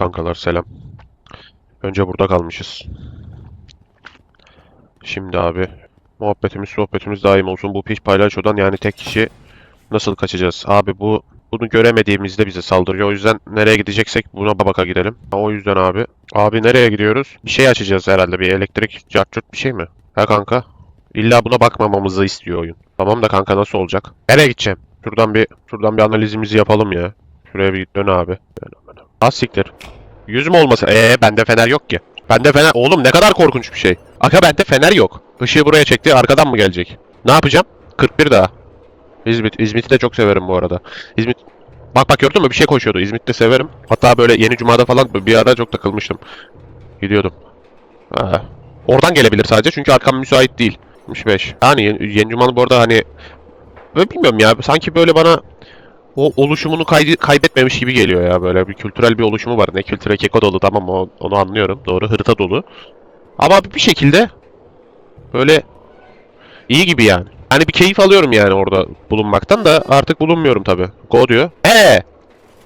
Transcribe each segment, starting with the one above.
Kankalar selam. Önce burada kalmışız. Şimdi abi muhabbetimiz sohbetimiz daim olsun. Bu piş paylaşodan yani tek kişi nasıl kaçacağız? Abi bu bunu göremediğimizde bize saldırıyor. O yüzden nereye gideceksek buna baka gidelim. O yüzden abi. Abi nereye gidiyoruz? Bir şey açacağız herhalde. Bir elektrik, cart bir şey mi? Ha kanka? İlla buna bakmamamızı istiyor oyun. Tamam da kanka nasıl olacak? Nereye gideceğim? Şuradan bir şuradan bir analizimizi yapalım ya. Şuraya bir dön abi. Az siktir. Yüz mü olması? Ee bende fener yok ki. Bende fener... Oğlum ne kadar korkunç bir şey. Aka bende fener yok. Işığı buraya çekti. Arkadan mı gelecek? Ne yapacağım? 41 daha. İzmit. İzmit'i de çok severim bu arada. İzmit... Bak bak gördün mü? Bir şey koşuyordu. İzmit'te severim. Hatta böyle yeni cumada falan bir ara çok takılmıştım. Gidiyordum. Ha. Oradan gelebilir sadece çünkü arkam müsait değil. 65. Yani yeni, yeni cumanın bu arada hani... Böyle bilmiyorum ya. Sanki böyle bana o oluşumunu kaydı, kaybetmemiş gibi geliyor ya böyle bir kültürel bir oluşumu var. Ne kültüre keko dolu tamam o, onu anlıyorum. Doğru hırta dolu. Ama bir şekilde böyle iyi gibi yani. Hani bir keyif alıyorum yani orada bulunmaktan da artık bulunmuyorum tabi. Go diyor. Ee.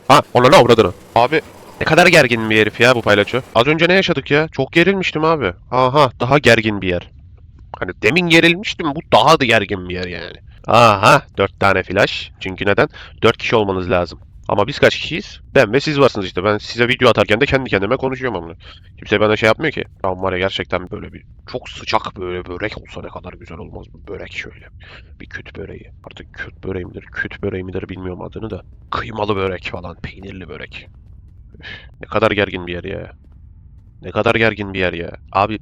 Ha ona ne avradını. Abi ne kadar gergin bir herif ya bu paylaço. Az önce ne yaşadık ya? Çok gerilmiştim abi. Aha daha gergin bir yer. Hani demin gerilmiştim bu daha da gergin bir yer yani. Aha dört tane flash. Çünkü neden? Dört kişi olmanız lazım. Ama biz kaç kişiyiz? Ben ve siz varsınız işte. Ben size video atarken de kendi kendime konuşuyorum ama. Kimse bana şey yapmıyor ki. Tamam var ya gerçekten böyle bir çok sıcak böyle börek olsa ne kadar güzel olmaz bu börek şöyle. Bir küt böreği. Artık küt böreği midir, küt böreği midir bilmiyorum adını da. Kıymalı börek falan, peynirli börek. Üf, ne kadar gergin bir yer ya. Ne kadar gergin bir yer ya. Abi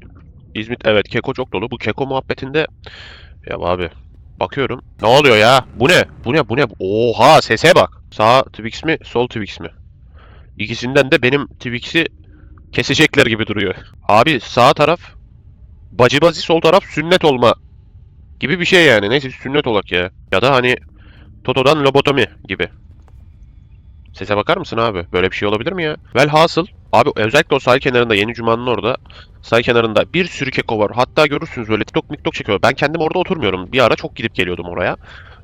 İzmit evet keko çok dolu. Bu keko muhabbetinde ya abi bakıyorum. Ne oluyor ya? Bu ne? Bu ne? Bu ne? Oha sese bak. Sağ Twix mi? Sol Twix mi? İkisinden de benim Twix'i kesecekler gibi duruyor. Abi sağ taraf bacıbazi sol taraf sünnet olma gibi bir şey yani. Neyse sünnet olak ya. Ya da hani Toto'dan lobotomi gibi. Sese bakar mısın abi? Böyle bir şey olabilir mi ya? Velhasıl abi özellikle o sahil kenarında Yeni Cuma'nın orada sahil kenarında bir sürü keko var. Hatta görürsünüz böyle TikTok miktok çekiyor. Ben kendim orada oturmuyorum. Bir ara çok gidip geliyordum oraya.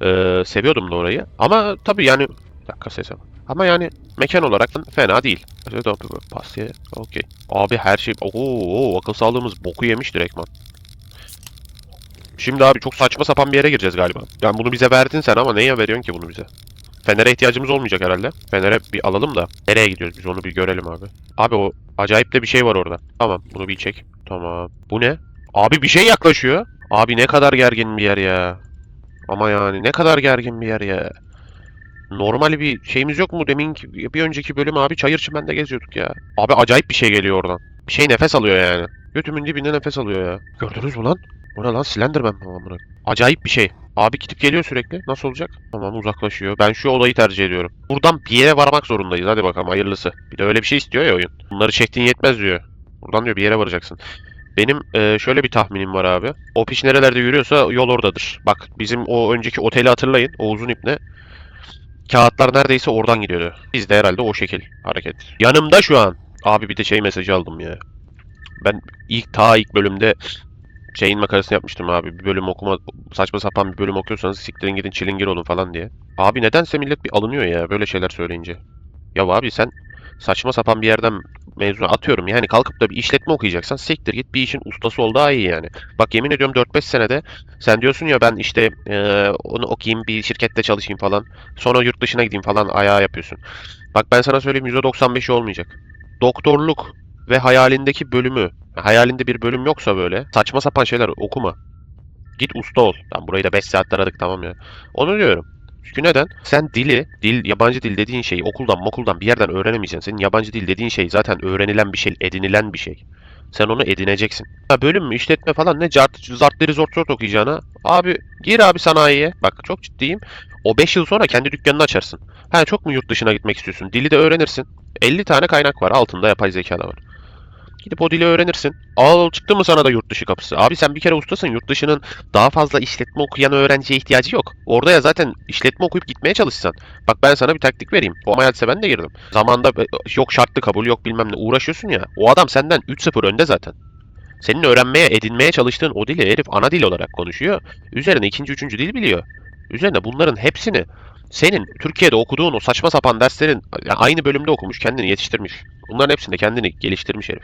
Ee, seviyordum da orayı. Ama tabii yani dakika bak. Ama yani mekan olarak fena değil. Pasya. Okey. Abi her şey... Oo, akıl sağlığımız boku yemiş direktman. Şimdi abi çok saçma sapan bir yere gireceğiz galiba. Yani bunu bize verdin sen ama neye veriyorsun ki bunu bize? Fener'e ihtiyacımız olmayacak herhalde. Fener'e bir alalım da. Nereye gidiyoruz biz onu bir görelim abi. Abi o acayip de bir şey var orada. Tamam bunu bir çek. Tamam. Bu ne? Abi bir şey yaklaşıyor. Abi ne kadar gergin bir yer ya. Ama yani ne kadar gergin bir yer ya. Normal bir şeyimiz yok mu? Demin bir önceki bölüm abi çayır çimende geziyorduk ya. Abi acayip bir şey geliyor oradan. Bir şey nefes alıyor yani. Götümün dibinde nefes alıyor ya. Gördünüz mü lan? O ne lan? Slenderman amına? Acayip bir şey. Abi gidip geliyor sürekli. Nasıl olacak? Tamam uzaklaşıyor. Ben şu olayı tercih ediyorum. Buradan bir yere varmak zorundayız. Hadi bakalım hayırlısı. Bir de öyle bir şey istiyor ya oyun. Bunları çektiğin yetmez diyor. Buradan diyor bir yere varacaksın. Benim e, şöyle bir tahminim var abi. O piş nerelerde yürüyorsa yol oradadır. Bak bizim o önceki oteli hatırlayın. O uzun ipne. Kağıtlar neredeyse oradan gidiyordu. Biz de herhalde o şekil hareket. Yanımda şu an. Abi bir de şey mesajı aldım ya. Ben ilk ta ilk bölümde şeyin makarasını yapmıştım abi. Bir bölüm okuma saçma sapan bir bölüm okuyorsanız siktirin gidin çilingir olun falan diye. Abi nedense millet bir alınıyor ya böyle şeyler söyleyince. Ya abi sen saçma sapan bir yerden mezun atıyorum yani kalkıp da bir işletme okuyacaksan siktir git bir işin ustası ol daha iyi yani. Bak yemin ediyorum 4-5 senede sen diyorsun ya ben işte eee, onu okuyayım bir şirkette çalışayım falan. Sonra yurt dışına gideyim falan ayağa yapıyorsun. Bak ben sana söyleyeyim %95'i olmayacak. Doktorluk ve hayalindeki bölümü, hayalinde bir bölüm yoksa böyle saçma sapan şeyler okuma. Git usta ol. Lan burayı da 5 saat aradık tamam ya. Onu diyorum. Çünkü neden? Sen dili, dil, yabancı dil dediğin şeyi okuldan mokuldan bir yerden öğrenemeyeceksin. Senin yabancı dil dediğin şey zaten öğrenilen bir şey, edinilen bir şey. Sen onu edineceksin. Ha bölüm mü, işletme falan ne cart, zartları zort zort okuyacağına. Abi gir abi sanayiye. Bak çok ciddiyim. O 5 yıl sonra kendi dükkanını açarsın. Ha çok mu yurt dışına gitmek istiyorsun? Dili de öğrenirsin. 50 tane kaynak var. Altında yapay zeka da var. Gidip o dili öğrenirsin. Al çıktı mı sana da yurt dışı kapısı. Abi sen bir kere ustasın. Yurt dışının daha fazla işletme okuyan öğrenciye ihtiyacı yok. Orada ya zaten işletme okuyup gitmeye çalışsan. Bak ben sana bir taktik vereyim. O ameliyatse ben de girdim. Zamanda yok şartlı kabul yok bilmem ne uğraşıyorsun ya. O adam senden 3-0 önde zaten. Senin öğrenmeye, edinmeye çalıştığın o dili herif ana dil olarak konuşuyor. Üzerine ikinci, üçüncü dil biliyor. Üzerine bunların hepsini Senin Türkiye'de okuduğun o saçma sapan derslerin ya aynı bölümde okumuş, kendini yetiştirmiş. Bunların hepsinde kendini geliştirmiş herif.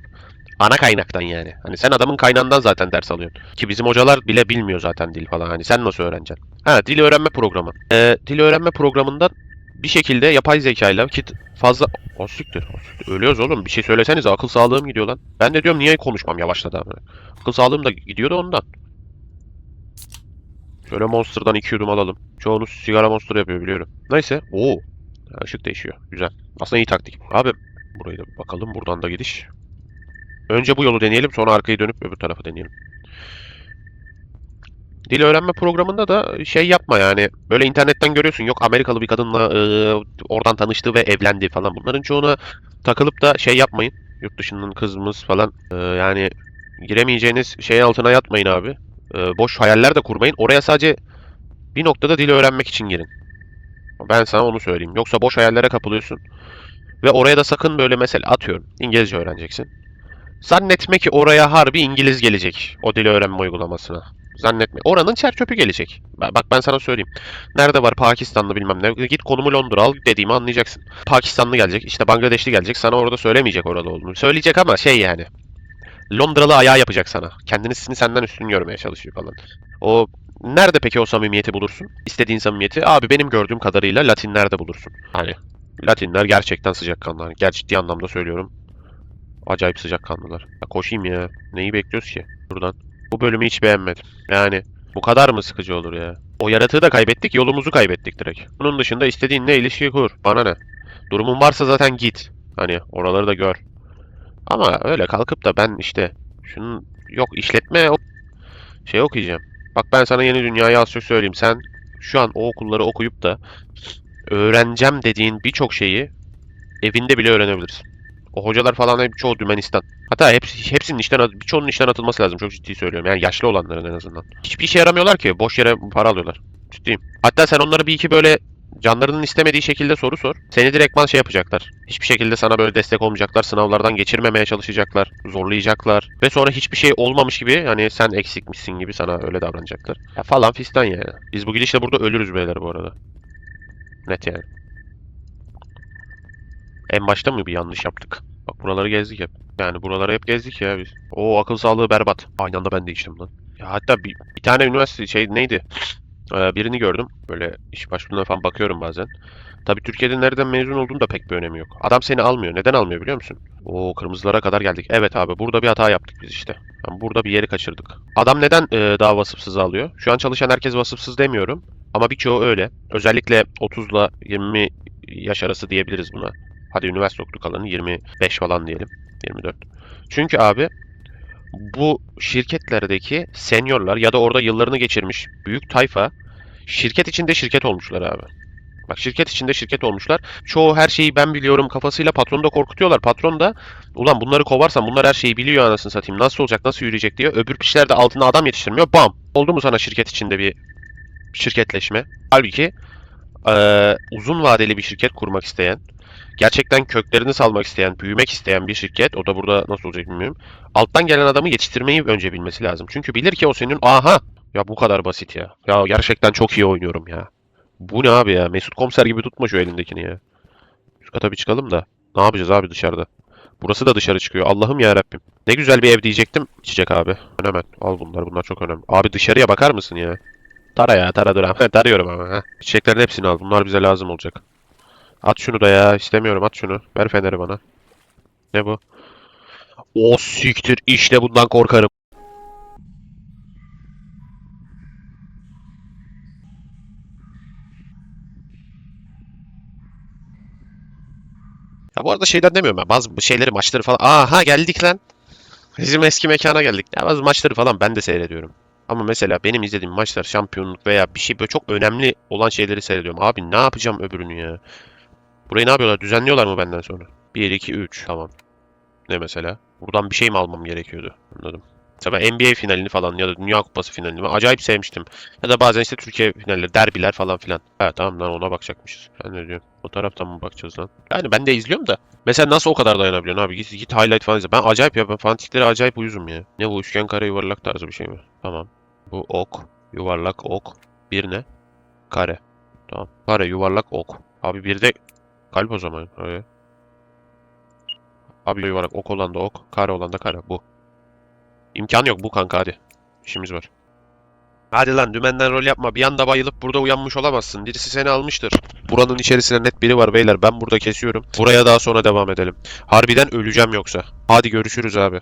Ana kaynaktan yani. Hani sen adamın kaynağından zaten ders alıyorsun. Ki bizim hocalar bile bilmiyor zaten dil falan. Hani sen nasıl öğreneceksin? Ha dil öğrenme programı. Ee, dil öğrenme programından bir şekilde yapay zekayla ki fazla... O siktir, o siktir. Ölüyoruz oğlum. Bir şey söylesenize akıl sağlığım gidiyor lan. Ben de diyorum niye konuşmam yavaşladı ama. Akıl sağlığım da gidiyor da ondan. Şöyle Monster'dan iki yudum alalım. Çoğunuz sigara Monster yapıyor biliyorum. Neyse. Oo. Işık değişiyor. Güzel. Aslında iyi taktik. Abi burayı da bakalım. Buradan da gidiş. Önce bu yolu deneyelim. Sonra arkayı dönüp öbür tarafı deneyelim. Dil öğrenme programında da şey yapma yani. Böyle internetten görüyorsun. Yok Amerikalı bir kadınla e, oradan tanıştı ve evlendi falan. Bunların çoğuna takılıp da şey yapmayın. Yurt dışından kızımız falan. E, yani giremeyeceğiniz şey altına yatmayın abi. E, boş hayaller de kurmayın. Oraya sadece bir noktada dili öğrenmek için girin. Ben sana onu söyleyeyim. Yoksa boş hayallere kapılıyorsun. Ve oraya da sakın böyle mesela atıyorum. İngilizce öğreneceksin. Zannetme ki oraya harbi İngiliz gelecek. O dili öğrenme uygulamasına. Zannetme. Oranın çerçöpü gelecek. Ba- Bak ben sana söyleyeyim. Nerede var Pakistanlı bilmem ne. Git konumu Londra al dediğimi anlayacaksın. Pakistanlı gelecek. işte Bangladeşli gelecek. Sana orada söylemeyecek orada olduğunu. Söyleyecek ama şey yani. Londralı ayağı yapacak sana. Kendisini senden üstün görmeye çalışıyor falan. O nerede peki o samimiyeti bulursun? İstediğin samimiyeti abi benim gördüğüm kadarıyla Latinlerde bulursun. Hani Latinler gerçekten sıcakkanlılar. Gerçi ciddi anlamda söylüyorum. Acayip sıcakkanlılar. Ya koşayım ya. Neyi bekliyoruz ki? Buradan. Bu bölümü hiç beğenmedim. Yani bu kadar mı sıkıcı olur ya? O yaratığı da kaybettik, yolumuzu kaybettik direkt. Bunun dışında istediğin ne ilişki kur. Bana ne? Durumun varsa zaten git. Hani oraları da gör. Ama öyle kalkıp da ben işte şunun yok işletme şey okuyacağım. Bak ben sana yeni dünyayı az çok söyleyeyim. Sen şu an o okulları okuyup da öğreneceğim dediğin birçok şeyi evinde bile öğrenebilirsin. O hocalar falan hep çoğu Dümenistan. Hatta hepsi, hepsinin işten, birçoğunun işten atılması lazım. Çok ciddi söylüyorum. Yani yaşlı olanların en azından. Hiçbir işe yaramıyorlar ki. Boş yere para alıyorlar. Ciddiyim. Hatta sen onlara bir iki böyle canlarının istemediği şekilde soru sor. Seni direktman şey yapacaklar. Hiçbir şekilde sana böyle destek olmayacaklar. Sınavlardan geçirmemeye çalışacaklar. Zorlayacaklar. Ve sonra hiçbir şey olmamış gibi hani sen eksikmişsin gibi sana öyle davranacaklar. Ya falan fistan yani. Biz bu gidişle burada ölürüz beyler bu arada. Net yani. En başta mı bir yanlış yaptık? Bak buraları gezdik hep. Yani buraları hep gezdik ya biz. O akıl sağlığı berbat. Aynı anda ben de içtim lan. Ya hatta bir, bir tane üniversite şey neydi? Ee, birini gördüm. Böyle iş başvuruna falan bakıyorum bazen. Tabii Türkiye'de nereden mezun olduğunun da pek bir önemi yok. Adam seni almıyor. Neden almıyor biliyor musun? O kırmızılara kadar geldik. Evet abi burada bir hata yaptık biz işte. Yani burada bir yeri kaçırdık. Adam neden e, daha vasıfsız alıyor? Şu an çalışan herkes vasıfsız demiyorum. Ama birçoğu öyle. Özellikle 30 ile 20 yaş arası diyebiliriz buna. Hadi üniversite okuduk alanı 25 falan diyelim. 24. Çünkü abi bu şirketlerdeki seniorlar ya da orada yıllarını geçirmiş büyük tayfa şirket içinde şirket olmuşlar abi. Bak şirket içinde şirket olmuşlar. Çoğu her şeyi ben biliyorum kafasıyla patronu da korkutuyorlar. Patron da ulan bunları kovarsam bunlar her şeyi biliyor anasını satayım. Nasıl olacak nasıl yürüyecek diye. Öbür kişiler de altına adam yetiştirmiyor. Bam! Oldu mu sana şirket içinde bir şirketleşme? Halbuki eee, uzun vadeli bir şirket kurmak isteyen, gerçekten köklerini salmak isteyen, büyümek isteyen bir şirket, o da burada nasıl olacak bilmiyorum. Alttan gelen adamı yetiştirmeyi önce bilmesi lazım. Çünkü bilir ki o senin aha ya bu kadar basit ya. Ya gerçekten çok iyi oynuyorum ya. Bu ne abi ya? Mesut Komiser gibi tutma şu elindekini ya. Üst kata bir çıkalım da. Ne yapacağız abi dışarıda? Burası da dışarı çıkıyor. Allah'ım ya Rabbim. Ne güzel bir ev diyecektim. İçecek abi. Hemen al bunlar. Bunlar çok önemli. Abi dışarıya bakar mısın ya? Tara ya tara dur. Ha, Tarıyorum ama. Ha. Çiçeklerin hepsini al. Bunlar bize lazım olacak. At şunu da ya. İstemiyorum at şunu. Ver feneri bana. Ne bu? O siktir. İşte bundan korkarım. Ya bu arada şeyden demiyorum ben. Bazı şeyleri maçları falan. Aha geldik lan. Bizim eski mekana geldik. Ya bazı maçları falan ben de seyrediyorum. Ama mesela benim izlediğim maçlar şampiyonluk veya bir şey böyle çok önemli olan şeyleri seyrediyorum. Abi ne yapacağım öbürünü ya? Burayı ne yapıyorlar? Düzenliyorlar mı benden sonra? 1, 2, 3. Tamam. Ne mesela? Buradan bir şey mi almam gerekiyordu? Anladım. Mesela NBA finalini falan ya da Dünya Kupası finalini acayip sevmiştim. Ya da bazen işte Türkiye finalleri, derbiler falan filan. Ha tamam lan ona bakacakmışız. Ben ne diyorum? O taraftan mı bakacağız lan? Yani ben de izliyorum da. Mesela nasıl o kadar dayanabiliyorsun abi? Git, git highlight falan izle. Ben acayip ya. Ben fanatiklere acayip uyuzum ya. Ne bu üçgen kare yuvarlak tarzı bir şey mi? Tamam. Bu ok. Yuvarlak ok. Bir ne? Kare. Tamam. Kare, yuvarlak, ok. Abi bir de kalp o zaman. Öyle. Abi yuvarlak ok olan da ok, kare olan da kare. Bu. İmkan yok bu kanka hadi. İşimiz var. Hadi lan dümenden rol yapma. Bir anda bayılıp burada uyanmış olamazsın. Birisi seni almıştır. Buranın içerisinde net biri var beyler. Ben burada kesiyorum. Buraya daha sonra devam edelim. Harbiden öleceğim yoksa. Hadi görüşürüz abi.